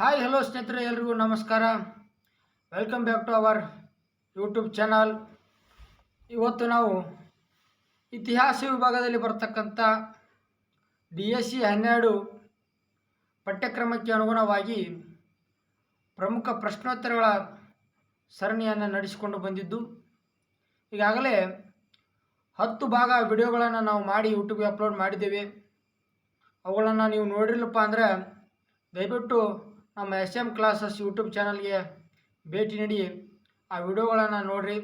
Hi hello ಸ್ನೇಹಿತರೆ, ಎಲ್ರಿಗೂ ನಮಸ್ಕಾರ. Welcome back to our YouTube channel ಇವತ್ತು ನಾವು ಇತಿಹಾಸ ವಿಭಾಗದಲ್ಲಿ ಬರ್ತಕ್ಕಂಥ ಡಿ ಎಸ್ ಸಿ ಹನ್ನೆರಡು ಪಠ್ಯಕ್ರಮಕ್ಕೆ ಅನುಗುಣವಾಗಿ ಪ್ರಮುಖ ಪ್ರಶ್ನೋತ್ತರಗಳ ಸರಣಿಯನ್ನು ನಡೆಸಿಕೊಂಡು ಬಂದಿದ್ದು, ಈಗಾಗಲೇ ಹತ್ತು ಭಾಗ ವಿಡಿಯೋಗಳನ್ನು ನಾವು ಮಾಡಿ ಯೂಟ್ಯೂಬ್ಗೆ ಅಪ್ಲೋಡ್ ಮಾಡಿದ್ದೇವೆ. ಅವುಗಳನ್ನು ನೀವು ನೋಡಿರಲಪ್ಪ ಅಂದರೆ ದಯವಿಟ್ಟು ನಮ್ಮ ಎಸ್ ಎಂ ಕ್ಲಾಸಸ್ ಯೂಟ್ಯೂಬ್ ಚಾನಲ್ಗೆ ಭೇಟಿ ನೀಡಿ ಆ ವಿಡಿಯೋಗಳನ್ನು ನೋಡಿರಿ.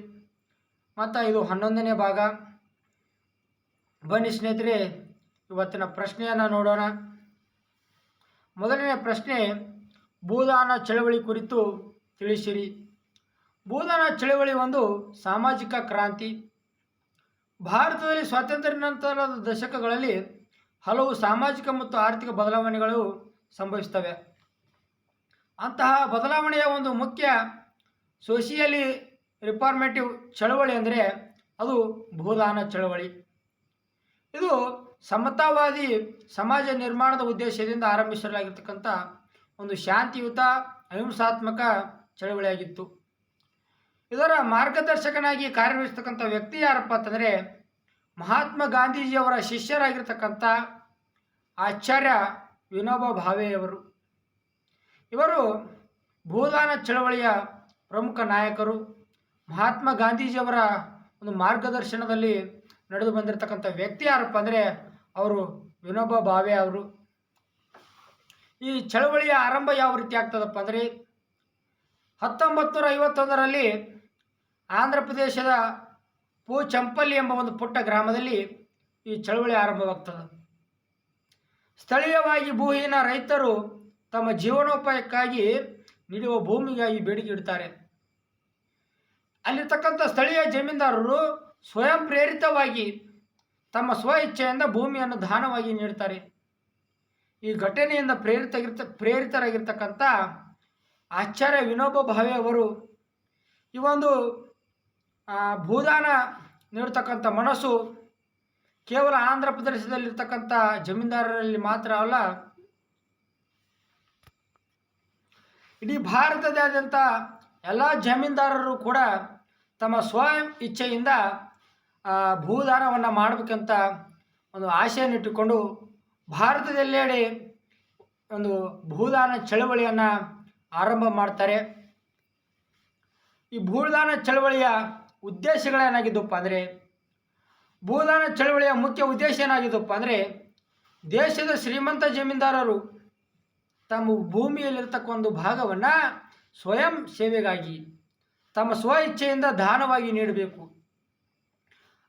ಮತ್ತು ಇದು ಹನ್ನೊಂದನೇ ಭಾಗ. ಬನ್ನಿ ಸ್ನೇಹಿತರೆ, ಇವತ್ತಿನ ಪ್ರಶ್ನೆಯನ್ನು ನೋಡೋಣ. ಮೊದಲನೇ ಪ್ರಶ್ನೆ, ಭೂದಾನ ಚಳವಳಿ ಕುರಿತು ತಿಳಿಸಿರಿ. ಭೂದಾನ ಚಳವಳಿ ಒಂದು ಸಾಮಾಜಿಕ ಕ್ರಾಂತಿ. ಭಾರತದಲ್ಲಿ ಸ್ವಾತಂತ್ರ್ಯ ನಂತರದ ದಶಕಗಳಲ್ಲಿ ಹಲವು ಸಾಮಾಜಿಕ ಮತ್ತು ಆರ್ಥಿಕ ಬದಲಾವಣೆಗಳು ಸಂಭವಿಸ್ತವೆ. ಅಂತಹ ಬದಲಾವಣೆಯ ಒಂದು ಮುಖ್ಯ ಸೋಷಿಯಲಿ ರಿಫಾರ್ಮೇಟಿವ್ ಚಳವಳಿ ಅಂದರೆ ಅದು ಭೂದಾನ ಚಳವಳಿ. ಇದು ಸಮತಾವಾದಿ ಸಮಾಜ ನಿರ್ಮಾಣದ ಉದ್ದೇಶದಿಂದ ಆರಂಭಿಸಲಾಗಿರ್ತಕ್ಕಂಥ ಒಂದು ಶಾಂತಿಯುತ, ಅಹಿಂಸಾತ್ಮಕ ಚಳವಳಿಯಾಗಿತ್ತು. ಇದರ ಮಾರ್ಗದರ್ಶಕನಾಗಿ ಕಾರ್ಯನಿರ್ವಹಿಸ್ತಕ್ಕಂಥ ವ್ಯಕ್ತಿ ಯಾರಪ್ಪ ಅಂತಂದರೆ ಮಹಾತ್ಮ ಗಾಂಧೀಜಿಯವರ ಶಿಷ್ಯರಾಗಿರ್ತಕ್ಕಂಥ ಆಚಾರ್ಯ ವಿನೋಬಾ ಭಾವೆಯವರು. ಇವರು ಭೂದಾನ ಚಳವಳಿಯ ಪ್ರಮುಖ ನಾಯಕರು. ಮಹಾತ್ಮ ಗಾಂಧೀಜಿಯವರ ಒಂದು ಮಾರ್ಗದರ್ಶನದಲ್ಲಿ ನಡೆದು ಬಂದಿರತಕ್ಕಂಥ ವ್ಯಕ್ತಿ ಯಾರಪ್ಪ ಅಂದರೆ ಅವರು ವಿನೋಬ ಭಾವೆ ಅವರು. ಈ ಚಳವಳಿಯ ಆರಂಭ ಯಾವ ರೀತಿ ಆಗ್ತದಪ್ಪ ಅಂದರೆ ಹತ್ತೊಂಬತ್ತು ನೂರ ಐವತ್ತೊಂದರಲ್ಲಿ ಆಂಧ್ರ ಪ್ರದೇಶದ ಪೂಚಂಪಲ್ಲಿ ಎಂಬ ಒಂದು ಪುಟ್ಟ ಗ್ರಾಮದಲ್ಲಿ ಈ ಚಳವಳಿ ಆರಂಭವಾಗ್ತದೆ. ಸ್ಥಳೀಯವಾಗಿ ಭೂಹೀನ ರೈತರು ತಮ್ಮ ಜೀವನೋಪಾಯಕ್ಕಾಗಿ ನೀಡುವ ಭೂಮಿಗಾಗಿ ಬೇಡಿಕೆ ಇಡ್ತಾರೆ. ಅಲ್ಲಿರ್ತಕ್ಕಂಥ ಸ್ಥಳೀಯ ಜಮೀನ್ದಾರರು ಸ್ವಯಂ ಪ್ರೇರಿತವಾಗಿ ತಮ್ಮ ಸ್ವ ಇಚ್ಛೆಯಿಂದ ಭೂಮಿಯನ್ನು ದಾನವಾಗಿ ನೀಡ್ತಾರೆ. ಈ ಘಟನೆಯಿಂದ ಪ್ರೇರಿತಗಿರ್ತ, ಪ್ರೇರಿತರಾಗಿರ್ತಕ್ಕಂಥ ಆಚಾರ್ಯ ವಿನೋಬ ಭಾವೆ ಅವರು ಈ ಒಂದು ಭೂದಾನ ನೀಡತಕ್ಕಂಥ ಮನಸ್ಸು ಕೇವಲ ಆಂಧ್ರ ಪ್ರದೇಶದಲ್ಲಿರ್ತಕ್ಕಂಥ ಜಮೀನ್ದಾರರಲ್ಲಿ ಮಾತ್ರ ಅಲ್ಲ ಇಡೀ ಭಾರತದಾದ್ಯಂತ ಎಲ್ಲ ಜಮೀನ್ದಾರರು ಕೂಡ ತಮ್ಮ ಸ್ವಯಂ ಇಚ್ಛೆಯಿಂದ ಭೂದಾನವನ್ನು ಮಾಡಬೇಕಂತ ಒಂದು ಆಶೆಯನ್ನಿಟ್ಟುಕೊಂಡು ಭಾರತದೆಲ್ಲೆಡೆ ಒಂದು ಭೂದಾನ ಚಳವಳಿಯನ್ನು ಆರಂಭ ಮಾಡ್ತಾರೆ. ಈ ಭೂದಾನ ಚಳವಳಿಯ ಉದ್ದೇಶಗಳೇನಾಗಿದ್ದಪ್ಪ ಅಂದರೆ, ಭೂದಾನ ಚಳವಳಿಯ ಮುಖ್ಯ ಉದ್ದೇಶ ಏನಾಗಿದ್ದಪ್ಪ ಅಂದರೆ, ದೇಶದ ಶ್ರೀಮಂತ ಜಮೀನ್ದಾರರು ತಮ್ಮ ಭೂಮಿಯಲ್ಲಿರ್ತಕ್ಕ ಒಂದು ಭಾಗವನ್ನು ಸ್ವಯಂ ಸೇವೆಗಾಗಿ, ತಮ್ಮ ಸ್ವ ಇಚ್ಛೆಯಿಂದ ದಾನವಾಗಿ ನೀಡಬೇಕು.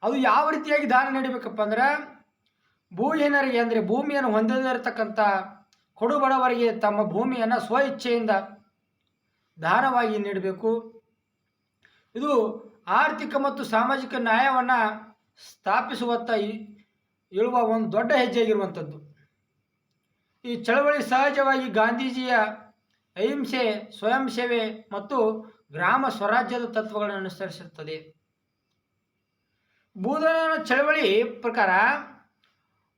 ಅದು ಯಾವ ರೀತಿಯಾಗಿ ದಾನ ನೀಡಬೇಕಪ್ಪ ಅಂದ್ರೆ, ಭೂಹೀನರಿಗೆ ಅಂದರೆ ಭೂಮಿಯನ್ನು ಹೊಂದದೇ ಕೊಡುಬಡವರಿಗೆ ಕೊಡು ತಮ್ಮ ಭೂಮಿಯನ್ನು ಸ್ವ ಇಚ್ಛೆಯಿಂದ ದಾನವಾಗಿ ನೀಡಬೇಕು. ಇದು ಆರ್ಥಿಕ ಮತ್ತು ಸಾಮಾಜಿಕ ನ್ಯಾಯವನ್ನು ಸ್ಥಾಪಿಸುವತ್ತ ಇರುವ ಒಂದು ದೊಡ್ಡ ಹೆಜ್ಜೆಯಾಗಿರುವಂಥದ್ದು. ಈ ಚಳವಳಿ ಸಹಜವಾಗಿ ಗಾಂಧೀಜಿಯ ಅಹಿಂಸೆ ಸ್ವಯಂ ಸೇವೆ ಮತ್ತು ಗ್ರಾಮ ಸ್ವರಾಜ್ಯದ ತತ್ವಗಳನ್ನು ಅನುಸರಿಸುತ್ತದೆ. ಭೂದಾನ ಚಳವಳಿ ಪ್ರಕಾರ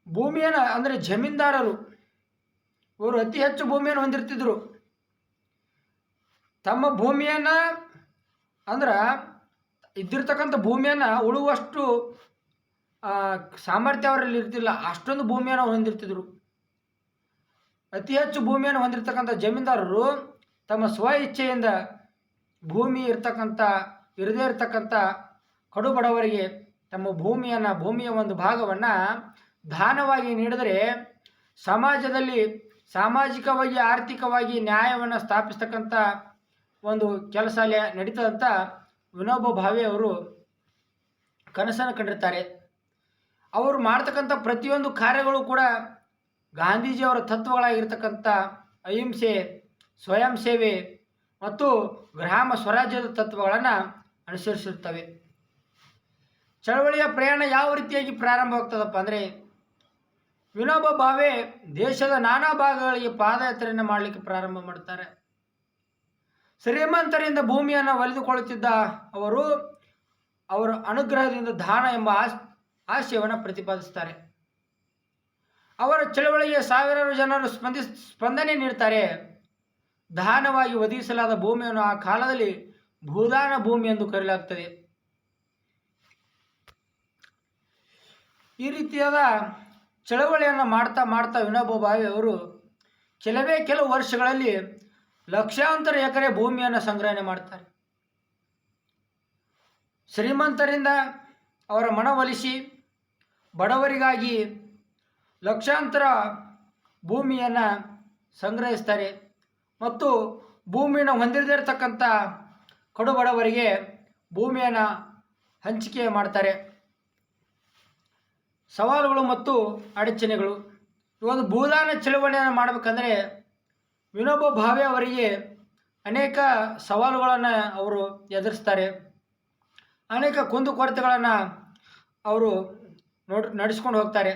ಭೂಮಿಯನ್ನು, ಅಂದರೆ ಜಮೀನ್ದಾರರು, ಇವರು ಅತಿ ಹೆಚ್ಚು ಭೂಮಿಯನ್ನು ಹೊಂದಿರ್ತಿದ್ರು. ತಮ್ಮ ಭೂಮಿಯನ್ನು, ಅಂದ್ರೆ ಇದ್ದಿರ್ತಕ್ಕಂಥ ಭೂಮಿಯನ್ನು ಉಳುವಷ್ಟು ಸಾಮರ್ಥ್ಯ ಅವರಲ್ಲಿ ಇರ್ತಿಲ್ಲ ಅಷ್ಟೊಂದು ಭೂಮಿಯನ್ನು ಹೊಂದಿರ್ತಿದ್ರು. ಅತಿ ಹೆಚ್ಚು ಭೂಮಿಯನ್ನು ಹೊಂದಿರತಕ್ಕಂಥ ಜಮೀನ್ದಾರರು ತಮ್ಮ ಸ್ವ ಇಚ್ಛೆಯಿಂದ ಭೂಮಿ ಇರ್ತಕ್ಕಂಥ, ಇರದೇ ಇರತಕ್ಕಂಥ ಕಡು ಬಡವರಿಗೆ ತಮ್ಮ ಭೂಮಿಯನ್ನು, ಭೂಮಿಯ ಒಂದು ಭಾಗವನ್ನು ದಾನವಾಗಿ ನೀಡಿದರೆ ಸಮಾಜದಲ್ಲಿ ಸಾಮಾಜಿಕವಾಗಿ, ಆರ್ಥಿಕವಾಗಿ ನ್ಯಾಯವನ್ನು ಸ್ಥಾಪಿಸ್ತಕ್ಕಂಥ ಒಂದು ಕೆಲಸ ನಡೀತದಂತ ವಿನೋಬ ಭಾವೆ ಅವರು ಕನಸನ್ನು ಕಂಡಿರ್ತಾರೆ. ಅವರು ಮಾಡ್ತಕ್ಕಂಥ ಪ್ರತಿಯೊಂದು ಕಾರ್ಯಗಳು ಕೂಡ ಗಾಂಧೀಜಿಯವರ ತತ್ವಗಳಾಗಿರ್ತಕ್ಕಂಥ ಅಹಿಂಸೆ, ಸ್ವಯಂ ಸೇವೆ ಮತ್ತು ಗ್ರಾಮ ಸ್ವರಾಜ್ಯದ ತತ್ವಗಳನ್ನು ಅನುಸರಿಸುತ್ತವೆ ಚಳವಳಿಯ ಪ್ರಯಾಣ ಯಾವ ರೀತಿಯಾಗಿ ಪ್ರಾರಂಭವಾಗ್ತದಪ್ಪ ಅಂದರೆ, ವಿನೋಬ ಭಾವೆ ದೇಶದ ನಾನಾ ಭಾಗಗಳಿಗೆ ಪಾದಯಾತ್ರೆಯನ್ನು ಮಾಡಲಿಕ್ಕೆ ಪ್ರಾರಂಭ ಮಾಡ್ತಾರೆ ಶ್ರೀಮಂತರಿಂದ ಭೂಮಿಯನ್ನು ಒಲಿದುಕೊಳ್ಳುತ್ತಿದ್ದ ಅವರು ಅವರ ಅನುಗ್ರಹದಿಂದ ದಾನ ಎಂಬ ಆಶಯವನ್ನು ಪ್ರತಿಪಾದಿಸ್ತಾರೆ ಅವರ ಚಳವಳಿಗೆ ಸಾವಿರಾರು ಜನರು ಸ್ಪಂದಿ, ಸ್ಪಂದನೆ ನೀಡ್ತಾರೆ. ದಾನವಾಗಿ ಒದಗಿಸಲಾದ ಭೂಮಿಯನ್ನು ಆ ಕಾಲದಲ್ಲಿ ಭೂದಾನ ಭೂಮಿ ಎಂದು ಕರೆಯಲಾಗ್ತದೆ. ಈ ರೀತಿಯಾದ ಚಳವಳಿಯನ್ನು ಮಾಡ್ತಾ ಮಾಡ್ತಾ ವಿನೋಬ ಭಾವೆ ಅವರು ಕೆಲವೇ ಕೆಲವು ವರ್ಷಗಳಲ್ಲಿ ಲಕ್ಷಾಂತರ ಎಕರೆ ಭೂಮಿಯನ್ನು ಸಂಗ್ರಹಣೆ ಮಾಡ್ತಾರೆ. ಶ್ರೀಮಂತರಿಂದ ಅವರ ಮನವೊಲಿಸಿ ಬಡವರಿಗಾಗಿ ಲಕ್ಷಾಂತರ ಭೂಮಿಯನ್ನು ಸಂಗ್ರಹಿಸ್ತಾರೆ ಮತ್ತು ಭೂಮಿಯನ್ನು ಹೊಂದಿರದೇ ಇರತಕ್ಕಂಥ ಕಡು ಬಡವರಿಗೆ ಭೂಮಿಯನ್ನು ಹಂಚಿಕೆ ಮಾಡ್ತಾರೆ. ಸವಾಲುಗಳು ಮತ್ತು ಅಡಚಣೆಗಳು. ಈ ಒಂದು ಭೂದಾನ ಚಳವಳಿಯನ್ನು ಮಾಡಬೇಕಂದ್ರೆ ವಿನೋಬ ಭಾವೆ ಅವರಿಗೆ ಅನೇಕ ಸವಾಲುಗಳನ್ನು ಅವರು ಎದುರಿಸ್ತಾರೆ. ಅನೇಕ ಕುಂದುಕೊರತೆಗಳನ್ನು ಅವರು ನೋಡ್, ನಡೆಸ್ಕೊಂಡು ಹೋಗ್ತಾರೆ.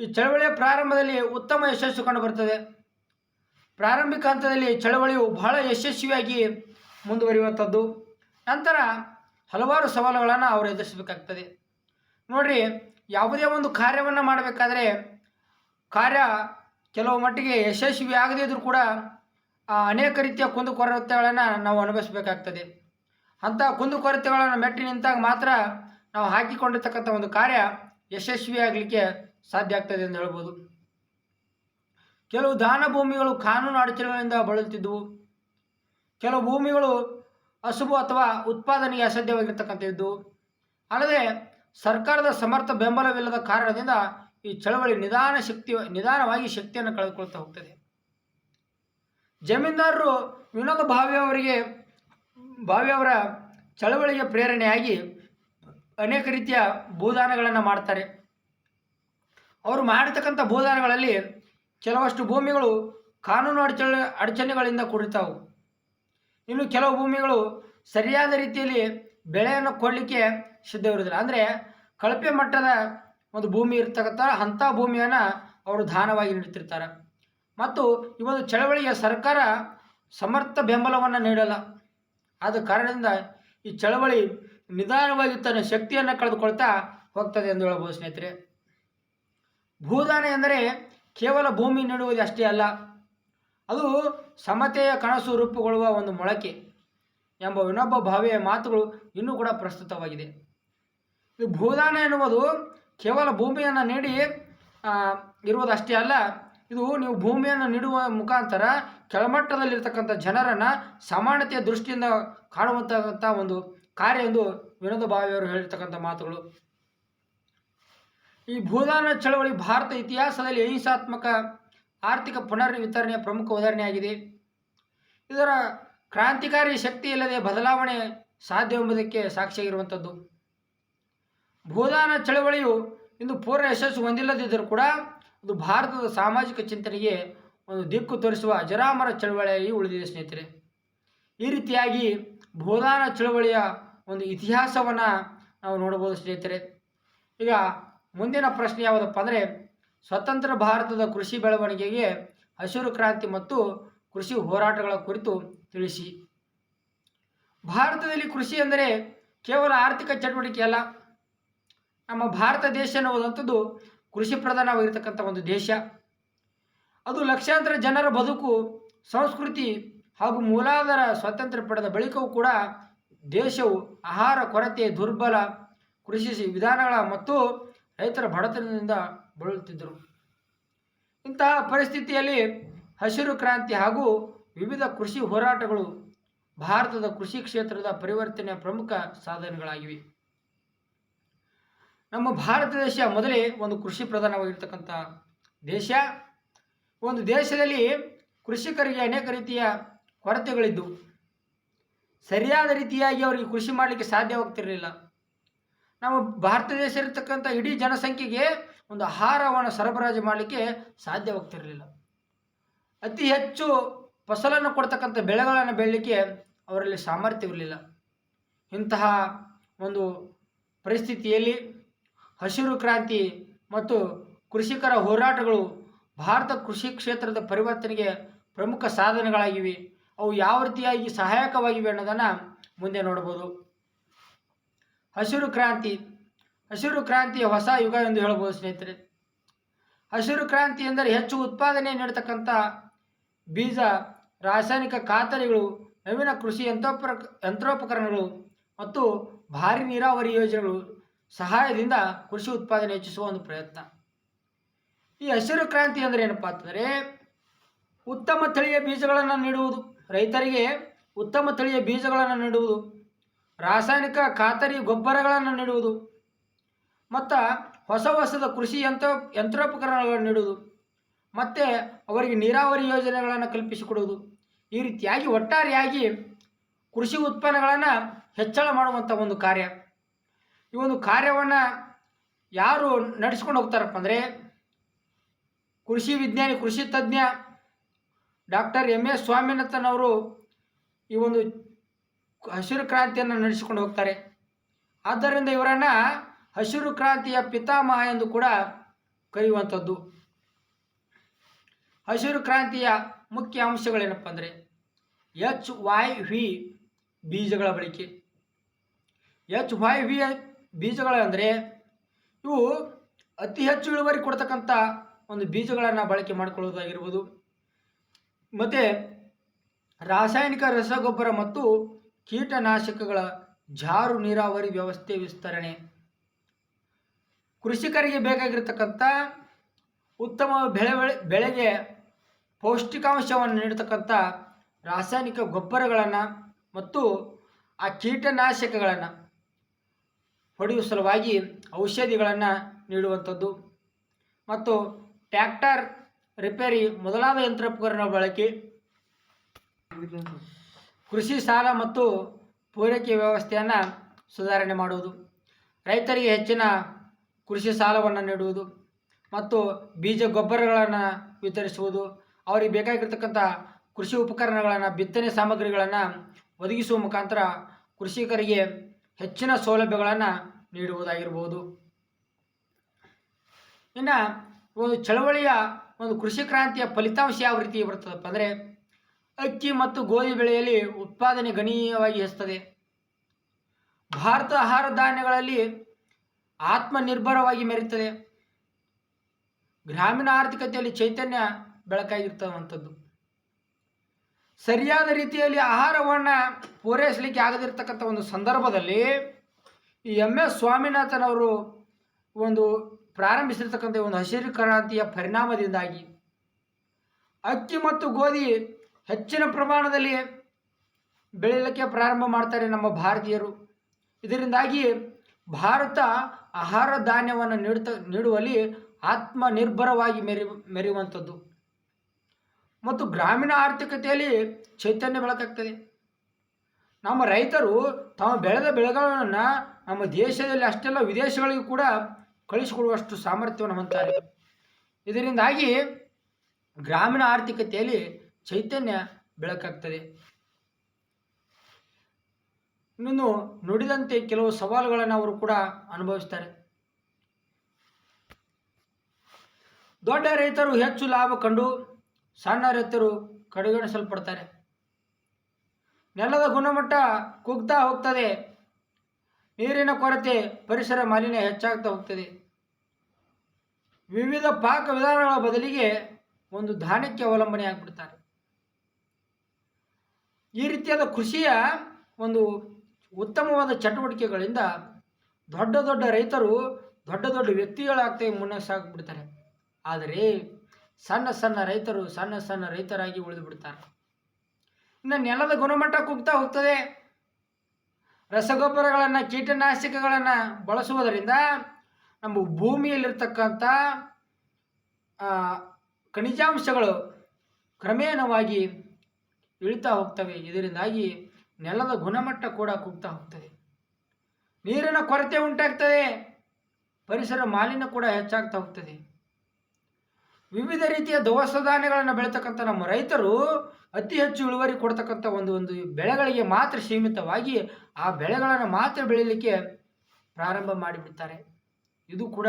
ಈ ಚಳವಳಿಯ ಪ್ರಾರಂಭದಲ್ಲಿ ಉತ್ತಮ ಯಶಸ್ಸು ಕಂಡು ಬರ್ತದೆ ಪ್ರಾರಂಭಿಕ ಹಂತದಲ್ಲಿ ಚಳವಳಿಯು ಬಹಳ ಯಶಸ್ವಿಯಾಗಿ ಮುಂದುವರಿಯುವಂಥದ್ದು. ನಂತರ ಹಲವಾರು ಸವಾಲುಗಳನ್ನು ಅವರು ಎದುರಿಸಬೇಕಾಗ್ತದೆ. ನೋಡಿರಿ, ಯಾವುದೇ ಒಂದು ಕಾರ್ಯವನ್ನು ಮಾಡಬೇಕಾದ್ರೆ ಕಾರ್ಯ ಕೆಲವು ಮಟ್ಟಿಗೆ ಯಶಸ್ವಿ ಆಗದೇ ಇದ್ರೂ ಕೂಡ ಅನೇಕ ರೀತಿಯ ಕುಂದುಕೊರತೆಗಳನ್ನು ನಾವು ಅನುಭವಿಸಬೇಕಾಗ್ತದೆ. ಅಂಥ ಕುಂದುಕೊರತೆಗಳನ್ನು ಮೆಟ್ಟಿ ನಿಂತಾಗ ಮಾತ್ರ ನಾವು ಹಾಕಿಕೊಂಡಿರ್ತಕ್ಕಂಥ ಒಂದು ಕಾರ್ಯ ಯಶಸ್ವಿಯಾಗಲಿಕ್ಕೆ ಸಾಧ್ಯ ಆಗ್ತದೆ ಎಂದು ಹೇಳ್ಬೋದು. ಕೆಲವು ದಾನ ಭೂಮಿಗಳು ಕಾನೂನು ಅಡಚಣೆಗಳಿಂದ ಬಳಲುತ್ತಿದ್ದವು. ಕೆಲವು ಭೂಮಿಗಳು ಹಸುಬು ಅಥವಾ ಉತ್ಪಾದನೆಗೆ ಅಸಾಧ್ಯವಾಗಿರ್ತಕ್ಕಂಥದ್ದು. ಅಲ್ಲದೆ ಸರ್ಕಾರದ ಸಮರ್ಥ ಬೆಂಬಲವಿಲ್ಲದ ಕಾರಣದಿಂದ ಈ ಚಳವಳಿ ನಿಧಾನ ಶಕ್ತಿ, ನಿಧಾನವಾಗಿ ಶಕ್ತಿಯನ್ನು ಕಳೆದುಕೊಳ್ತಾ ಹೋಗ್ತದೆ. ಜಮೀನ್ದಾರರು ವಿನೋದ ಭಾವಿ ಅವರ ಚಳವಳಿಗೆ ಪ್ರೇರಣೆಯಾಗಿ ಅನೇಕ ರೀತಿಯ ಭೂದಾನಗಳನ್ನು ಮಾಡ್ತಾರೆ. ಅವರು ಮಾಡಿರ್ತಕ್ಕಂಥ ಭೂದಾನಗಳಲ್ಲಿ ಕೆಲವಷ್ಟು ಭೂಮಿಗಳು ಕಾನೂನು ಅಡಚಣೆ, ಅಡಚಣೆಗಳಿಂದ ಕೂಡಿರ್ತಾವೆ ಇನ್ನು ಕೆಲವು ಭೂಮಿಗಳು ಸರಿಯಾದ ರೀತಿಯಲ್ಲಿ ಬೆಳೆಯನ್ನು ಕೊಡಲಿಕ್ಕೆ ಸಿದ್ಧವಿರುವುದಿಲ್ಲ ಅಂದರೆ ಕಳಪೆ ಮಟ್ಟದ ಒಂದು ಭೂಮಿ ಇರ್ತಕ್ಕಂಥ ಅಂಥ ಭೂಮಿಯನ್ನು ಅವರು ದಾನವಾಗಿ ನೀಡುತ್ತಿರ್ತಾರೆ. ಮತ್ತು ಈ ಒಂದು ಚಳವಳಿಗೆ ಸರ್ಕಾರ ಸಮರ್ಥ ಬೆಂಬಲವನ್ನು ನೀಡಲ್ಲ. ಆದ ಕಾರಣದಿಂದ ಈ ಚಳವಳಿ ನಿಧಾನವಾಗಿ ತನ್ನ ಶಕ್ತಿಯನ್ನು ಕಳೆದುಕೊಳ್ತಾ ಹೋಗ್ತದೆ ಎಂದು ಹೇಳಬಹುದು ಸ್ನೇಹಿತರೆ. ಭೂದಾನ ಎಂದರೆ ಕೇವಲ ಭೂಮಿ ನೀಡುವುದು ಅಷ್ಟೇ ಅಲ್ಲ, ಅದು ಸಮತೆಯ ಕನಸು ರೂಪುಗೊಳ್ಳುವ ಒಂದು ಮೊಳಕೆ ಎಂಬ ವಿನೋಬ ಭಾವೆಯ ಮಾತುಗಳು ಇನ್ನೂ ಕೂಡ ಪ್ರಸ್ತುತವಾಗಿದೆ. ಈ ಭೂದಾನ ಎನ್ನುವುದು ಕೇವಲ ಭೂಮಿಯನ್ನು ನೀಡಿ ಇರುವುದಷ್ಟೇ ಅಲ್ಲ, ಇದು ನೀವು ಭೂಮಿಯನ್ನು ನೀಡುವ ಮುಖಾಂತರ ಕೆಳಮಟ್ಟದಲ್ಲಿರ್ತಕ್ಕಂಥ ಜನರನ್ನು ಸಮಾನತೆಯ ದೃಷ್ಟಿಯಿಂದ ಕಾಣುವಂತಕ್ಕಂಥ ಒಂದು ಕಾರ್ಯ ಎಂದು ವಿನೋದ ಭಾವಿಯವರು ಹೇಳಿರ್ತಕ್ಕಂಥ ಮಾತುಗಳು. ಈ ಭೂದಾನ ಚಳವಳಿ ಭಾರತ ಇತಿಹಾಸದಲ್ಲಿ ಅಹಿಂಸಾತ್ಮಕ ಆರ್ಥಿಕ ಪುನರ್ ವಿತರಣೆಯ ಪ್ರಮುಖ ಉದಾಹರಣೆಯಾಗಿದೆ. ಇದರ ಕ್ರಾಂತಿಕಾರಿ ಶಕ್ತಿ ಇಲ್ಲದೆ ಬದಲಾವಣೆ ಸಾಧ್ಯ ಎಂಬುದಕ್ಕೆ ಸಾಕ್ಷಿಯಾಗಿರುವಂಥದ್ದು. ಭೂದಾನ ಚಳವಳಿಯು ಇಂದು ಪೂರ್ಣ ಯಶಸ್ಸು ಹೊಂದಿಲ್ಲದಿದ್ದರೂ ಕೂಡ ಅದು ಭಾರತದ ಸಾಮಾಜಿಕ ಚಿಂತನೆಗೆ ಒಂದು ದಿಕ್ಕು ತೋರಿಸುವ ಅಜರಾಮರ ಚಳವಳಿಯಾಗಿ ಉಳಿದಿದೆ ಸ್ನೇಹಿತರೆ. ಈ ರೀತಿಯಾಗಿ ಭೂದಾನ ಚಳವಳಿಯ ಒಂದು ಇತಿಹಾಸವನ್ನು ನಾವು ನೋಡಬಹುದು ಸ್ನೇಹಿತರೆ. ಈಗ ಮುಂದಿನ ಪ್ರಶ್ನೆ ಯಾವುದಪ್ಪ ಅಂದರೆ, ಸ್ವತಂತ್ರ ಭಾರತದ ಕೃಷಿ ಬೆಳವಣಿಗೆಗೆ ಹಸಿರು ಕ್ರಾಂತಿ ಮತ್ತು ಕೃಷಿ ಹೋರಾಟಗಳ ಕುರಿತು ತಿಳಿಸಿ. ಭಾರತದಲ್ಲಿ ಕೃಷಿ ಅಂದರೆ ಕೇವಲ ಆರ್ಥಿಕ ಚಟುವಟಿಕೆ ಅಲ್ಲ. ನಮ್ಮ ಭಾರತ ದೇಶ ಅನ್ನುವುದಂಥದ್ದು ಕೃಷಿ ಪ್ರಧಾನವಾಗಿರ್ತಕ್ಕಂಥ ಒಂದು ದೇಶ. ಅದು ಲಕ್ಷಾಂತರ ಜನರ ಬದುಕು, ಸಂಸ್ಕೃತಿ ಹಾಗೂ ಮೂಲಾಧಾರ ಸ್ವಾತಂತ್ರ್ಯ ಪಡೆದ ಬಳಿಕವೂ ಕೂಡ ದೇಶವು ಆಹಾರ ಕೊರತೆ, ದುರ್ಬಲ ಕೃಷಿ ವಿಧಾನಗಳ ಮತ್ತು ರೈತರ ಬಡತನದಿಂದ ಬಳಲುತ್ತಿದ್ದರು. ಇಂತಹ ಪರಿಸ್ಥಿತಿಯಲ್ಲಿ ಹಸಿರು ಕ್ರಾಂತಿ ಹಾಗೂ ವಿವಿಧ ಕೃಷಿ ಹೋರಾಟಗಳು ಭಾರತದ ಕೃಷಿ ಕ್ಷೇತ್ರದ ಪರಿವರ್ತನೆಯ ಪ್ರಮುಖ ಸಾಧನೆಗಳಾಗಿವೆ. ನಮ್ಮ ಭಾರತ ದೇಶ ಮೊದಲೇ ಒಂದು ಕೃಷಿ ಪ್ರಧಾನವಾಗಿರ್ತಕ್ಕಂಥ ದೇಶ. ಒಂದು ದೇಶದಲ್ಲಿ ಕೃಷಿಕರಿಗೆ ಅನೇಕ ರೀತಿಯ ಕೊರತೆಗಳಿದ್ದು ಸರಿಯಾದ ರೀತಿಯಾಗಿ ಅವರಿಗೆ ಕೃಷಿ ಮಾಡಲಿಕ್ಕೆ ಸಾಧ್ಯವಾಗ್ತಿರಲಿಲ್ಲ. ನಮ್ಮ ಭಾರತ ದೇಶ ಇರತಕ್ಕಂಥ ಇಡೀ ಜನಸಂಖ್ಯೆಗೆ ಒಂದು ಆಹಾರವನ್ನು ಸರಬರಾಜು ಮಾಡಲಿಕ್ಕೆ ಸಾಧ್ಯವಾಗ್ತಿರಲಿಲ್ಲ. ಅತಿ ಹೆಚ್ಚು ಫಸಲನ್ನು ಕೊಡ್ತಕ್ಕಂಥ ಬೆಳೆಗಳನ್ನು ಬೆಳಲಿಕ್ಕೆ ಅವರಲ್ಲಿ ಸಾಮರ್ಥ್ಯವಿರಲಿಲ್ಲ. ಇಂತಹ ಒಂದು ಪರಿಸ್ಥಿತಿಯಲ್ಲಿ ಹಸಿರು ಕ್ರಾಂತಿ ಮತ್ತು ಕೃಷಿಕರ ಹೋರಾಟಗಳು ಭಾರತ ಕೃಷಿ ಕ್ಷೇತ್ರದ ಪರಿವರ್ತನೆಗೆ ಪ್ರಮುಖ ಸಾಧನೆಗಳಾಗಿವೆ. ಅವು ಯಾವ ರೀತಿಯಾಗಿ ಸಹಾಯಕವಾಗಿವೆ ಅನ್ನೋದನ್ನು ಮುಂದೆ ನೋಡ್ಬೋದು ಹಸಿರು ಕ್ರಾಂತಿ, ಹಸಿರು ಕ್ರಾಂತಿಯ ಹೊಸ ಯುಗ ಎಂದು ಹೇಳಬಹುದು ಸ್ನೇಹಿತರೆ. ಹಸಿರು ಕ್ರಾಂತಿ ಎಂದರೆ ಹೆಚ್ಚು ಉತ್ಪಾದನೆ ನೀಡತಕ್ಕಂಥ ಬೀಜ, ರಾಸಾಯನಿಕ ಖಾತರಿಗಳು ನವೀನ ಕೃಷಿ ಯಂತ್ರೋಪರ, ಯಂತ್ರೋಪಕರಣಗಳು ಮತ್ತು ಭಾರಿ ನೀರಾವರಿ ಯೋಜನೆಗಳು ಸಹಾಯದಿಂದ ಕೃಷಿ ಉತ್ಪಾದನೆ ಹೆಚ್ಚಿಸುವ ಒಂದು ಪ್ರಯತ್ನ. ಈ ಹಸಿರು ಕ್ರಾಂತಿ ಅಂದರೆ ಏನಪ್ಪ ಅಂತಂದರೆ, ಉತ್ತಮ ತಳಿಯ ಬೀಜಗಳನ್ನು ನೀಡುವುದು. ರೈತರಿಗೆ ಉತ್ತಮ ತಳಿಯ ಬೀಜಗಳನ್ನು ನೀಡುವುದು. ರಾಸಾಯನಿಕ ಖಾತರಿ ಗೊಬ್ಬರಗಳನ್ನು ನೀಡುವುದು, ಮತ್ತು ಹೊಸ ಹೊಸದ ಕೃಷಿ ಯಂತ್ರ, ಯಂತ್ರೋಪಕರಣಗಳನ್ನು ನೀಡುವುದು, ಮತ್ತು ಅವರಿಗೆ ನೀರಾವರಿ ಯೋಜನೆಗಳನ್ನು ಕಲ್ಪಿಸಿಕೊಡುವುದು. ಈ ರೀತಿಯಾಗಿ ಒಟ್ಟಾರೆಯಾಗಿ ಕೃಷಿ ಉತ್ಪನ್ನಗಳನ್ನು ಹೆಚ್ಚಳ ಮಾಡುವಂಥ ಒಂದು ಕಾರ್ಯ. ಈ ಒಂದು ಕಾರ್ಯವನ್ನು ಯಾರು ನಡೆಸ್ಕೊಂಡು ಹೋಗ್ತಾರಪ್ಪ ಅಂದರೆ ಕೃಷಿ ವಿಜ್ಞಾನಿ, ಕೃಷಿ ತಜ್ಞ ಡಾಕ್ಟರ್ ಎಂ ಎಸ್ ಸ್ವಾಮಿನಾಥನ್ ಅವರು ಈ ಒಂದು ಹಸಿರು ಕ್ರಾಂತಿಯನ್ನು ನಡೆಸಿಕೊಂಡು ಹೋಗ್ತಾರೆ. ಆದ್ದರಿಂದ ಇವರನ್ನು ಹಸಿರು ಕ್ರಾಂತಿಯ ಪಿತಾಮಹ ಎಂದು ಕೂಡ ಕರೆಯುವಂಥದ್ದು. ಹಸಿರು ಕ್ರಾಂತಿಯ ಮುಖ್ಯ ಅಂಶಗಳೇನಪ್ಪ ಅಂದರೆ, ಎಚ್ ವೈ ವಿ ಬೀಜಗಳ ಬಳಕೆ. ಎಚ್ ವೈ ವಿ ಬೀಜಗಳಂದರೆ, ಇವು ಅತಿ ಹೆಚ್ಚು ಇಳುವರಿ ಕೊಡ್ತಕ್ಕಂಥ ಒಂದು ಬೀಜಗಳನ್ನು ಬಳಕೆ ಮಾಡಿಕೊಳ್ಳೋದಾಗಿರ್ಬೋದು. ಮತ್ತು ರಾಸಾಯನಿಕ ರಸಗೊಬ್ಬರ ಮತ್ತು ಕೀಟನಾಶಕಗಳ ಜಾರು ನೀರಾವರಿ ವ್ಯವಸ್ಥೆ ವಿಸ್ತರಣೆ. ಕೃಷಿಕರಿಗೆ ಬೇಕಾಗಿರ್ತಕ್ಕಂಥ ಉತ್ತಮ ಬೆಳೆ ಬೆಳೆ- ಬೆಳೆಗೆ ಪೌಷ್ಟಿಕಾಂಶವನ್ನು ನೀಡತಕ್ಕಂಥ ರಾಸಾಯನಿಕ ಗೊಬ್ಬರಗಳನ್ನು ಮತ್ತು ಆ ಕೀಟನಾಶಕಗಳನ್ನು ಹೊಡೆಯುವ ಸಲುವಾಗಿ ಔಷಧಿಗಳನ್ನು ನೀಡುವಂಥದ್ದು. ಮತ್ತು ಟ್ಯಾಕ್ಟರ್ ರಿಪೇರಿ ಮೊದಲಾದ ಯಂತ್ರೋಪಕರಣ ಬಳಕೆ. ಕೃಷಿ ಸಾಲ ಮತ್ತು ಪೂರೈಕೆ ವ್ಯವಸ್ಥೆಯನ್ನು ಸುಧಾರಣೆ ಮಾಡುವುದು. ರೈತರಿಗೆ ಹೆಚ್ಚಿನ ಕೃಷಿ ಸಾಲವನ್ನು ನೀಡುವುದು ಮತ್ತು ಬೀಜ ಗೊಬ್ಬರಗಳನ್ನು ವಿತರಿಸುವುದು. ಅವರಿಗೆ ಬೇಕಾಗಿರ್ತಕ್ಕಂಥ ಕೃಷಿ ಉಪಕರಣಗಳನ್ನು, ಬಿತ್ತನೆ ಸಾಮಗ್ರಿಗಳನ್ನು ಒದಗಿಸುವ ಮುಖಾಂತರ ಕೃಷಿಕರಿಗೆ ಹೆಚ್ಚಿನ ಸೌಲಭ್ಯಗಳನ್ನು ನೀಡುವುದಾಗಿರ್ಬೋದು. ಇನ್ನು ಒಂದು ಚಳವಳಿಯ ಒಂದು ಕೃಷಿ ಕ್ರಾಂತಿಯ ಫಲಿತಾಂಶ ಯಾವ ರೀತಿ ಬರ್ತದಪ್ಪ ಅಂದರೆ ಅಕ್ಕಿ ಮತ್ತು ಗೋಧಿ ಬೆಳೆಯಲ್ಲಿ ಉತ್ಪಾದನೆ ಗಣನೀಯವಾಗಿ ಹೆಚ್ಚುತ್ತದೆ. ಭಾರತ ಆಹಾರ ಧಾನ್ಯಗಳಲ್ಲಿ ಆತ್ಮನಿರ್ಭರವಾಗಿ ಮೆರೆಯುತ್ತದೆ. ಗ್ರಾಮೀಣ ಆರ್ಥಿಕತೆಯಲ್ಲಿ ಚೈತನ್ಯ ಬೆಳಕಾಗಿರ್ತವಂಥದ್ದು ಸರಿಯಾದ ರೀತಿಯಲ್ಲಿ ಆಹಾರವನ್ನು ಪೂರೈಸಲಿಕ್ಕೆ ಆಗದಿರ್ತಕ್ಕಂಥ ಒಂದು ಸಂದರ್ಭದಲ್ಲಿ ಈ ಎಂ ಎಸ್ ಸ್ವಾಮಿನಾಥನ್ ಅವರು ಒಂದು ಪ್ರಾರಂಭಿಸಿರ್ತಕ್ಕಂಥ ಒಂದು ಹಸಿರು ಕ್ರಾಂತಿಯ ಪರಿಣಾಮದಿಂದಾಗಿ ಅಕ್ಕಿ ಮತ್ತು ಗೋಧಿ ಹೆಚ್ಚಿನ ಪ್ರಮಾಣದಲ್ಲಿ ಬೆಳೆಯಲಿಕ್ಕೆ ಪ್ರಾರಂಭ ಮಾಡ್ತಾರೆ ನಮ್ಮ ಭಾರತೀಯರು. ಇದರಿಂದಾಗಿ ಭಾರತ ಆಹಾರ ಧಾನ್ಯವನ್ನು ನೀಡ್ತ, ನೀಡುವಲ್ಲಿ ಆತ್ಮನಿರ್ಭರವಾಗಿ ಮೆರಿ, ಮೆರೆಯುವಂಥದ್ದು. ಮತ್ತು ಗ್ರಾಮೀಣ ಆರ್ಥಿಕತೆಯಲ್ಲಿ ಚೈತನ್ಯ ಬೆಳಕಾಗ್ತದೆ. ನಮ್ಮ ರೈತರು ತಾವು ಬೆಳೆದ ಬೆಳೆಗಳನ್ನು ನಮ್ಮ ದೇಶದಲ್ಲಿ ಅಷ್ಟೆಲ್ಲ ವಿದೇಶಗಳಿಗೂ ಕೂಡ ಕಳಿಸಿಕೊಡುವಷ್ಟು ಸಾಮರ್ಥ್ಯವನ್ನು ಹೊಂದ್ತಾರೆ. ಇದರಿಂದಾಗಿ ಗ್ರಾಮೀಣ ಆರ್ಥಿಕತೆಯಲ್ಲಿ ಚೈತನ್ಯ ಬೆಳಕಾಗ್ತದೆ. ಇನ್ನು ನುಡಿದಂತೆ ಕೆಲವು ಸವಾಲುಗಳನ್ನು ಅವರು ಕೂಡ ಅನುಭವಿಸ್ತಾರೆ. ದೊಡ್ಡ ರೈತರು ಹೆಚ್ಚು ಲಾಭ ಕಂಡು ಸಣ್ಣ ರೈತರು ಕಡೆಗಣಿಸಲ್ಪಡ್ತಾರೆ. ನೆಲದ ಗುಣಮಟ್ಟ ಕುಗ್ತಾ ಹೋಗ್ತದೆ. ನೀರಿನ ಕೊರತೆ ಪರಿಸರ ಮಾಲಿನ್ಯ ಹೆಚ್ಚಾಗ್ತಾ ಹೋಗ್ತದೆ. ವಿವಿಧ ಪಾಕ ವಿಧಾನಗಳ ಬದಲಿಗೆ ಒಂದು ಧಾನ್ಯಕ್ಕೆ ಅವಲಂಬನೆ ಆಗಿಬಿಡ್ತಾರೆ ಈ ರೀತಿಯಾದ ಕೃಷಿಯ ಒಂದು ಉತ್ತಮವಾದ ಚಟುವಟಿಕೆಗಳಿಂದ ದೊಡ್ಡ ದೊಡ್ಡ ರೈತರು ದೊಡ್ಡ ದೊಡ್ಡ ವ್ಯಕ್ತಿಗಳಾಗ್ತೇವೆ ಮುನ್ನ ಸಾಕ್ಬಿಡ್ತಾರೆ. ಆದರೆ ಸಣ್ಣ ಸಣ್ಣ ರೈತರು ಸಣ್ಣ ಸಣ್ಣ ರೈತರಾಗಿ ಉಳಿದು ಬಿಡ್ತಾರೆ. ಇನ್ನು ನೆಲದ ಗುಣಮಟ್ಟ ಕುಗ್ತಾ ಹೋಗ್ತದೆ. ರಸಗೊಬ್ಬರಗಳನ್ನು, ಕೀಟನಾಶಕಗಳನ್ನು ಬಳಸುವುದರಿಂದ ನಮ್ಮ ಭೂಮಿಯಲ್ಲಿರ್ತಕ್ಕಂಥ ಖನಿಜಾಂಶಗಳು ಕ್ರಮೇಣವಾಗಿ ಇಳಿತಾ ಹೋಗ್ತವೆ. ಇದರಿಂದಾಗಿ ನೆಲದ ಗುಣಮಟ್ಟ ಕೂಡ ಕುಗ್ತಾ ಹೋಗ್ತದೆ. ನೀರಿನ ಕೊರತೆ ಉಂಟಾಗ್ತದೆ. ಪರಿಸರ ಮಾಲಿನ್ಯ ಕೂಡ ಹೆಚ್ಚಾಗ್ತಾ ಹೋಗ್ತದೆ. ವಿವಿಧ ರೀತಿಯ ದವಸ ಧಾನ್ಯಗಳನ್ನು ಬೆಳೀತಕ್ಕಂಥ ನಮ್ಮ ರೈತರು ಅತಿ ಹೆಚ್ಚು ಇಳುವರಿ ಕೊಡ್ತಕ್ಕಂಥ ಒಂದು ಒಂದು ಬೆಳೆಗಳಿಗೆ ಮಾತ್ರ ಸೀಮಿತವಾಗಿ ಆ ಬೆಳೆಗಳನ್ನು ಮಾತ್ರ ಬೆಳೀಲಿಕ್ಕೆ ಪ್ರಾರಂಭ ಮಾಡಿಬಿಡ್ತಾರೆ. ಇದು ಕೂಡ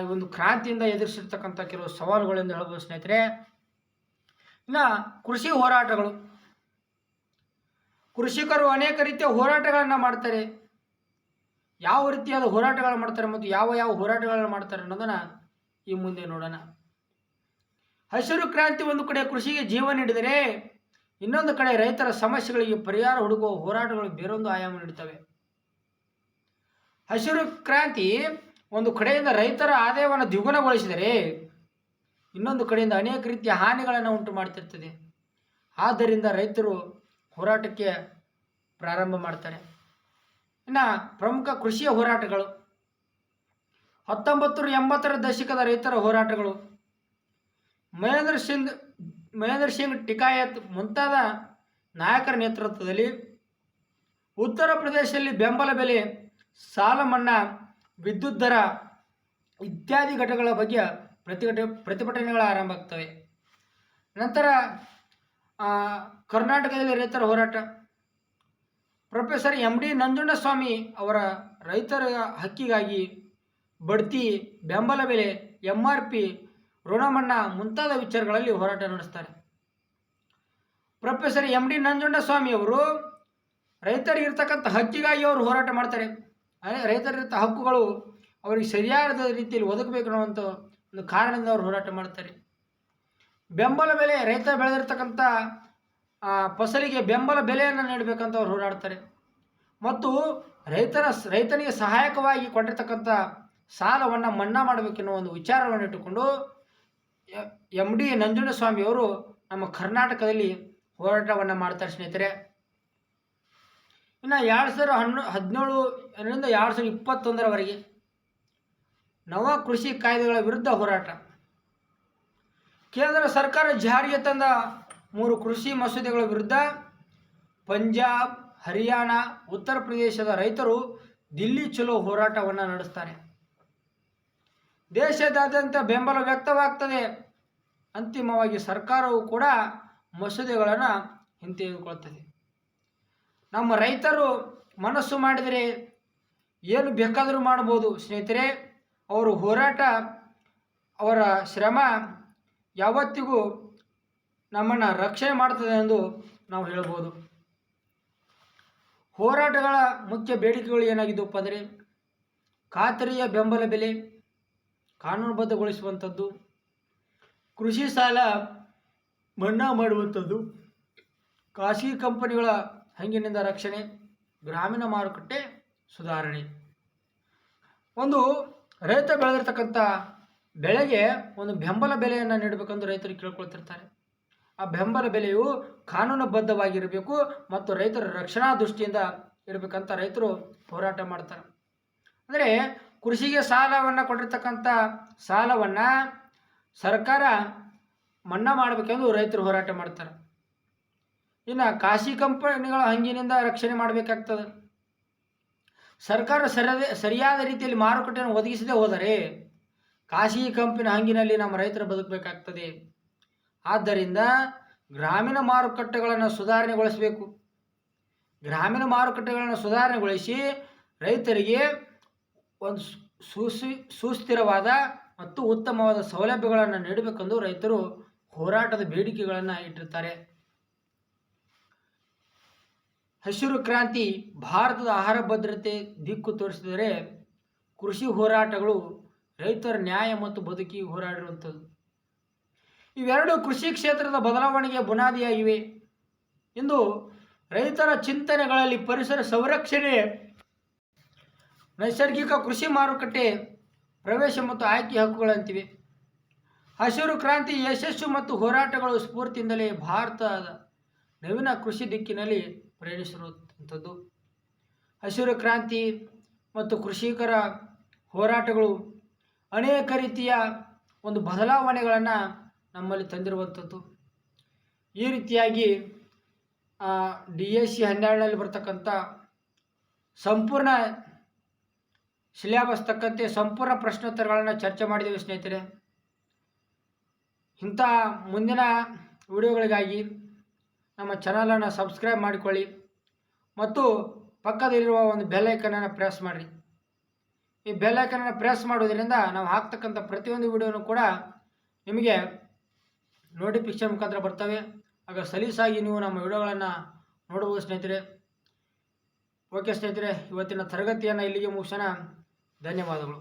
ಈ ಒಂದು ಕ್ರಾಂತಿಯಿಂದ ಎದುರಿಸಿರ್ತಕ್ಕಂಥ ಕೆಲವು ಸವಾಲುಗಳೆಂದು ಹೇಳ್ಬೋದು ಸ್ನೇಹಿತರೆ. ಇನ್ನು ಕೃಷಿ ಹೋರಾಟಗಳು. ಕೃಷಿಕರು ಅನೇಕ ರೀತಿಯ ಹೋರಾಟಗಳನ್ನು ಮಾಡ್ತಾರೆ. ಯಾವ ರೀತಿಯಾದ ಹೋರಾಟಗಳನ್ನು ಮಾಡ್ತಾರೆ ಮತ್ತು ಯಾವ ಯಾವ ಹೋರಾಟಗಳನ್ನು ಮಾಡ್ತಾರೆ ಅನ್ನೋದನ್ನು ಈ ಮುಂದೆ ನೋಡೋಣ. ಹಸಿರು ಕ್ರಾಂತಿ ಒಂದು ಕಡೆ ಕೃಷಿಗೆ ಜೀವ ನೀಡಿದರೆ ಇನ್ನೊಂದು ಕಡೆ ರೈತರ ಸಮಸ್ಯೆಗಳಿಗೆ ಪರಿಹಾರ ಹುಡುಕುವ ಹೋರಾಟಗಳು ಬೇರೊಂದು ಆಯಾಮ ನೀಡುತ್ತವೆ ಹಸಿರು ಕ್ರಾಂತಿ ಒಂದು ಕಡೆಯಿಂದ ರೈತರ ಆದಾಯವನ್ನು ದ್ವಿಗುಣಗೊಳಿಸಿದರೆ ಇನ್ನೊಂದು ಕಡೆಯಿಂದ ಅನೇಕ ರೀತಿಯ ಹಾನಿಗಳನ್ನು ಉಂಟು ಮಾಡ್ತಿರ್ತದೆ. ಆದ್ದರಿಂದ ರೈತರು ಹೋರಾಟಕ್ಕೆ ಪ್ರಾರಂಭ ಮಾಡ್ತಾರೆ. ಇನ್ನು ಪ್ರಮುಖ ಕೃಷಿಯ ಹೋರಾಟಗಳು. ಹತ್ತೊಂಬತ್ತು ಎಂಬತ್ತರ ದಶಕದ ರೈತರ ಹೋರಾಟಗಳು. ಮಹೇಂದ್ರ ಸಿಂಗ್ ಮಹೇಂದ್ರ ಸಿಂಗ್ ಟಿಕಾಯತ್ ಮುಂತಾದ ನಾಯಕರ ನೇತೃತ್ವದಲ್ಲಿ ಉತ್ತರ ಪ್ರದೇಶದಲ್ಲಿ ಬೆಂಬಲ ಬೆಲೆ, ಸಾಲ ಮನ್ನಾ, ವಿದ್ಯುತ್ ದರ ಇತ್ಯಾದಿ ಘಟಕಗಳ ಬಗ್ಗೆ ಪ್ರತಿಭಟ ಪ್ರತಿಭಟನೆಗಳು ಆರಂಭ ಆಗ್ತವೆ. ನಂತರ ಕರ್ನಾಟಕದಲ್ಲಿ ರೈತರ ಹೋರಾಟ. ಪ್ರೊಫೆಸರ್ ಎಂ ಡಿ ನಂಜುಂಡಸ್ವಾಮಿ ಅವರ ರೈತರ ಹಕ್ಕಿಗಾಗಿ ಬಡ್ತಿ, ಬೆಂಬಲ ಬೆಲೆ ಎಂ ಆರ್ ಪಿ ಋಣಮನ್ನಾ ಮುಂತಾದ ವಿಚಾರಗಳಲ್ಲಿ ಹೋರಾಟ ನಡೆಸ್ತಾರೆ. ಪ್ರೊಫೆಸರ್ ಎಂ ಡಿ ನಂಜುಂಡಸ್ವಾಮಿ ಅವರು ರೈತರಿಗಿರ್ತಕ್ಕಂಥ ಹಕ್ಕಿಗಾಗಿ ಅವರು ಹೋರಾಟ ಮಾಡ್ತಾರೆ. ರೈತರಿರ್ತ ಹಕ್ಕುಗಳು ಅವರಿಗೆ ಸರಿಯಾದ ರೀತಿಯಲ್ಲಿ ಒದಗಬೇಕು ಅನ್ನುವಂಥ ಒಂದು ಕಾರಣದಿಂದ ಅವರು ಹೋರಾಟ ಮಾಡ್ತಾರೆ. ಬೆಂಬಲ ಬೆಲೆ, ರೈತ ಬೆಳೆದಿರ್ತಕ್ಕಂಥ ಫಸಲಿಗೆ ಬೆಂಬಲ ಬೆಲೆಯನ್ನು ನೀಡಬೇಕಂತ ಅವ್ರು ಹೋರಾಡ್ತಾರೆ. ಮತ್ತು ರೈತರ ರೈತನಿಗೆ ಸಹಾಯಕವಾಗಿ ಕೊಟ್ಟಿರ್ತಕ್ಕಂಥ ಸಾಲವನ್ನು ಮನ್ನಾ ಮಾಡಬೇಕೆನ್ನುವ ಒಂದು ವಿಚಾರವನ್ನು ಇಟ್ಟುಕೊಂಡು ಎಂ ಡಿ ನಂಜುಂಡಸ್ವಾಮಿ ಅವರು ನಮ್ಮ ಕರ್ನಾಟಕದಲ್ಲಿ ಹೋರಾಟವನ್ನು ಮಾಡ್ತಾರೆ ಸ್ನೇಹಿತರೆ. ಇನ್ನು ಎರಡು ಸಾವಿರದ ಹನ್ನೊ, ಹದಿನೇಳು, ಎರಡರಿಂದ ಎರಡು ಸಾವಿರದ ಇಪ್ಪತ್ತೊಂದರವರೆಗೆ ನವ ಕೃಷಿ ಕಾಯ್ದೆಗಳ ವಿರುದ್ಧ ಹೋರಾಟ. ಕೇಂದ್ರ ಸರ್ಕಾರ ಜಾರಿಗೆ ತಂದ ಮೂರು ಕೃಷಿ ಮಸೂದೆಗಳ ವಿರುದ್ಧ ಪಂಜಾಬ್, ಹರಿಯಾಣ, ಉತ್ತರ ಪ್ರದೇಶದ ರೈತರು ದಿಲ್ಲಿ ಚಲೋ ಹೋರಾಟವನ್ನು ನಡೆಸ್ತಾರೆ. ದೇಶದಾದ್ಯಂತ ಬೆಂಬಲ ವ್ಯಕ್ತವಾಗ್ತದೆ. ಅಂತಿಮವಾಗಿ ಸರ್ಕಾರವು ಕೂಡ ಮಸೂದೆಗಳನ್ನು ಹಿಂತೆಗೆದುಕೊಳ್ತದೆ. ನಮ್ಮ ರೈತರು ಮನಸ್ಸು ಮಾಡಿದರೆ ಏನು ಬೇಕಾದರೂ ಮಾಡ್ಬೋದು. ಸ್ನೇಹಿತರೆ ಅವರು ಹೋರಾಟ, ಅವರ ಶ್ರಮ ಯಾವತ್ತಿಗೂ ನಮ್ಮನ್ನು ರಕ್ಷಣೆ ಮಾಡ್ತದೆ ಎಂದು ನಾವು ಹೇಳ್ಬೋದು. ಹೋರಾಟಗಳ ಮುಖ್ಯ ಬೇಡಿಕೆಗಳು ಏನಾಗಿದ್ದವಪ್ಪ ಅಂದರೆ, ಖಾತರಿಯ ಬೆಂಬಲ ಬೆಲೆ ಕಾನೂನುಬದ್ಧಗೊಳಿಸುವಂಥದ್ದು, ಕೃಷಿ ಸಾಲ ಮನ್ನಾ ಮಾಡುವಂಥದ್ದು, ಖಾಸಗಿ ಕಂಪನಿಗಳ ಹಂಗಿನಿಂದ ರಕ್ಷಣೆ, ಗ್ರಾಮೀಣ ಮಾರುಕಟ್ಟೆ ಸುಧಾರಣೆ. ಒಂದು ರೈತ ಬೆಳೆದಿರ್ತಕ್ಕಂಥ ಬೆಳೆಗೆ ಒಂದು ಬೆಂಬಲ ಬೆಲೆಯನ್ನು ನೀಡಬೇಕೆಂದು ರೈತರು ಕೇಳ್ಕೊಳ್ತಿರ್ತಾರೆ. ಆ ಬೆಂಬಲ ಬೆಲೆಯು ಕಾನೂನುಬದ್ಧವಾಗಿರಬೇಕು ಮತ್ತು ರೈತರ ರಕ್ಷಣಾ ದೃಷ್ಟಿಯಿಂದ ಇರಬೇಕಂತ ರೈತರು ಹೋರಾಟ ಮಾಡ್ತಾರೆ. ಅಂದರೆ ಕೃಷಿಗೆ ಸಾಲವನ್ನು ಕೊಟ್ಟಿರ್ತಕ್ಕಂಥ ಸಾಲವನ್ನು ಸರ್ಕಾರ ಮನ್ನಾ ಮಾಡಬೇಕೆಂದು ರೈತರು ಹೋರಾಟ ಮಾಡ್ತಾರೆ. ಇನ್ನು ಖಾಸಗಿ ಕಂಪನಿಗಳ ಹಂಗಿನಿಂದ ರಕ್ಷಣೆ ಮಾಡಬೇಕಾಗ್ತದೆ. ಸರ್ಕಾರ ಸರಿಯಾದ ಸರಿಯಾದ ರೀತಿಯಲ್ಲಿ ಮಾರುಕಟ್ಟೆಯನ್ನು ಒದಗಿಸದೆ ಹೋದರೆ ಖಾಸಗಿ ಕಂಪನಿ ಹಂಗಿನಲ್ಲಿ ನಮ್ಮ ರೈತರು ಬದುಕಬೇಕಾಗ್ತದೆ. ಆದ್ದರಿಂದ ಗ್ರಾಮೀಣ ಮಾರುಕಟ್ಟೆಗಳನ್ನು ಸುಧಾರಣೆಗೊಳಿಸಬೇಕು. ಗ್ರಾಮೀಣ ಮಾರುಕಟ್ಟೆಗಳನ್ನು ಸುಧಾರಣೆಗೊಳಿಸಿ ರೈತರಿಗೆ ಒಂದು ಸುಸಿ, ಸುಸ್ಥಿರವಾದ ಮತ್ತು ಉತ್ತಮವಾದ ಸೌಲಭ್ಯಗಳನ್ನು ನೀಡಬೇಕೆಂದು ರೈತರು ಹೋರಾಟದ ಬೇಡಿಕೆಗಳನ್ನು ಇಟ್ಟಿರ್ತಾರೆ. ಹಸಿರು ಕ್ರಾಂತಿ ಭಾರತದ ಆಹಾರ ಭದ್ರತೆ ದಿಕ್ಕು ತೋರಿಸಿದರೆ ಕೃಷಿ ಹೋರಾಟಗಳು ರೈತರ ನ್ಯಾಯ ಮತ್ತು ಬದುಕಿಗೆ ಹೋರಾಡಿರುವಂಥದ್ದು. ಇವೆರಡು ಕೃಷಿ ಕ್ಷೇತ್ರದ ಬದಲಾವಣೆಗೆ ಬುನಾದಿಯಾಗಿವೆ. ಇಂದು ರೈತರ ಚಿಂತನೆಗಳಲ್ಲಿ ಪರಿಸರ ಸಂರಕ್ಷಣೆ, ನೈಸರ್ಗಿಕ ಕೃಷಿ ಮಾರುಕಟ್ಟೆ, ಪ್ರವೇಶ ಮತ್ತು ಆಯ್ಕೆ ಹಕ್ಕುಗಳಂತಿವೆ. ಹಸಿರು ಕ್ರಾಂತಿ ಯಶಸ್ಸು ಮತ್ತು ಹೋರಾಟಗಳು ಸ್ಫೂರ್ತಿಯಿಂದಲೇ ಭಾರತದ ನವೀನ ಕೃಷಿ ದಿಕ್ಕಿನಲ್ಲಿ ಪ್ರಯಾಣಿಸಿರುವಂಥದ್ದು ಹಸಿರು ಕ್ರಾಂತಿ ಮತ್ತು ಕೃಷಿಕರ ಹೋರಾಟಗಳು ಅನೇಕ ರೀತಿಯ ಒಂದು ಬದಲಾವಣೆಗಳನ್ನು ನಮ್ಮಲ್ಲಿ ತಂದಿರುವಂಥದ್ದು ಈ ರೀತಿಯಾಗಿ ಡಿ ಎಸ್ ಸಿ ಹನ್ನೆರಡರಲ್ಲಿ ಬರ್ತಕ್ಕಂಥ ಸಂಪೂರ್ಣ ಸಿಲೆಬಸ್ ತಕ್ಕಂತೆ ಸಂಪೂರ್ಣ ಪ್ರಶ್ನೋತ್ತರಗಳನ್ನು ಚರ್ಚೆ ಮಾಡಿದ್ದೇವೆ ಸ್ನೇಹಿತರೆ. ಇಂಥ ಮುಂದಿನ ವಿಡಿಯೋಗಳಿಗಾಗಿ ನಮ್ಮ ಚಾನಲನ್ನು ಸಬ್ಸ್ಕ್ರೈಬ್ ಮಾಡಿಕೊಳ್ಳಿ ಮತ್ತು ಪಕ್ಕದಲ್ಲಿರುವ ಒಂದು ಬೆಲ್ಲೈಕನನ್ನು ಪ್ರೆಸ್ ಮಾಡಿರಿ. ಈ ಬೆಲ್ಲೈಕನನ್ನು ಪ್ರೆಸ್ ಮಾಡೋದ್ರಿಂದ ನಾವು ಹಾಕ್ತಕ್ಕಂಥ ಪ್ರತಿಯೊಂದು ವಿಡಿಯೋನು ಕೂಡ ನಿಮಗೆ ನೋಟಿಫಿಕೇಶನ್ ಮುಖಾಂತರ ಬರ್ತವೆ. ಆಗ ಸಲೀಸಾಗಿ ನೀವು ನಮ್ಮ ವಿಡಿಯೋಗಳನ್ನು ನೋಡ್ಬೋದು ಸ್ನೇಹಿತರೆ. ಓಕೆ ಸ್ನೇಹಿತರೆ, ಇವತ್ತಿನ ತರಗತಿಯನ್ನು ಇಲ್ಲಿಗೆ ಮುಗಿಸೋಣ. ಧನ್ಯವಾದಗಳು.